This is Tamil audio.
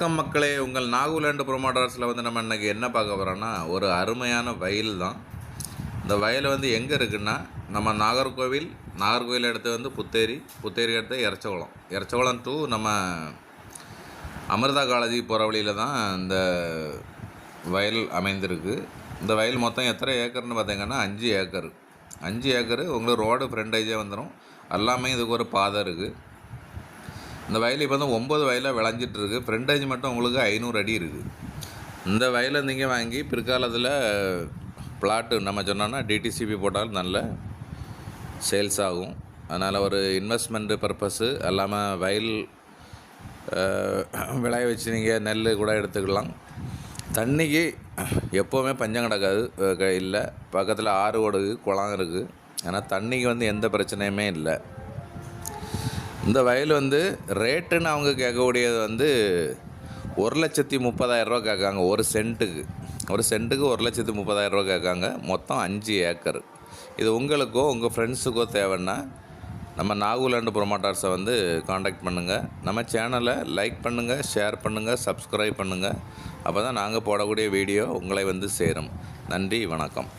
வணக்கம் மக்களே. உங்கள் நாகுலேண்டு ப்ரொமோட்டர்ஸில் வந்து நம்ம இன்றைக்கி என்ன பார்க்க போகிறோன்னா ஒரு அருமையான வயல் தான். இந்த வயல் வந்து எங்கே இருக்குன்னா நம்ம நாகர்கோவில் நாகர்கோவில் எடுத்து வந்து புத்தேரி புத்தேரி எடுத்து இறச்சகுளம் இறச்சகுளம் டூ நம்ம அமிர்தா காலேஜி போகிற வழியில் தான் இந்த வயல் அமைந்திருக்கு. இந்த வயல் மொத்தம் எத்தனை ஏக்கர்னு பார்த்தீங்கன்னா அஞ்சு ஏக்கர். அஞ்சு ஏக்கரு உங்களுக்கு ரோடு ஃப்ரண்டேஜே வந்துடும் எல்லாமே இதுக்கு ஒரு பாதை இருக்குது இந்த வயல் இப்போ வந்து ஒம்பது வயலாக விளைஞ்சிட்டு இருக்கு மட்டும் உங்களுக்கு ஐநூறு அடி இருக்குது இந்த வயலை நீங்கள் வாங்கி பிற்காலத்தில் பிளாட்டு நம்ம சொன்னோன்னா டிடிசிபி போட்டாலும் நல்ல சேல்ஸ் ஆகும். அதனால் ஒரு இன்வெஸ்ட்மெண்ட்டு பர்பஸ்ஸு அல்லாமல் வயல் விளைய வச்சு நீங்கள் நெல் கூட எடுத்துக்கலாம். தண்ணிக்கு எப்போவுமே பஞ்சம் கிடக்காது. இல்லை. பக்கத்தில் ஆறு ஓடுது குளம் இருக்குது ஆனால் தண்ணிக்கு வந்து எந்த பிரச்சனையுமே இல்லை. இந்த வயல் வந்து ரேட்டுன்னு அவங்க கேட்கக்கூடியது வந்து ஒரு லட்சத்தி முப்பதாயிரரூவா கேட்காங்க. ஒரு சென்ட்டுக்கு. ஒரு சென்ட்டுக்கு ஒரு லட்சத்தி முப்பதாயிரரூவா கேட்காங்க. மொத்தம் அஞ்சு ஏக்கர். இது உங்களுக்கோ உங்கள் ஃப்ரெண்ட்ஸுக்கோ தேவைன்னா நம்ம நாகுலாண்டு ப்ரொமோட்டர்ஸை வந்து காண்டாக்ட் பண்ணுங்கள் நம்ம சேனலை லைக் பண்ணுங்கள் ஷேர் பண்ணுங்கள் சப்ஸ்கிரைப் பண்ணுங்கள் அப்போ தான் நாங்கள் போடக்கூடிய வீடியோ உங்களை வந்து சேரும். நன்றி வணக்கம்.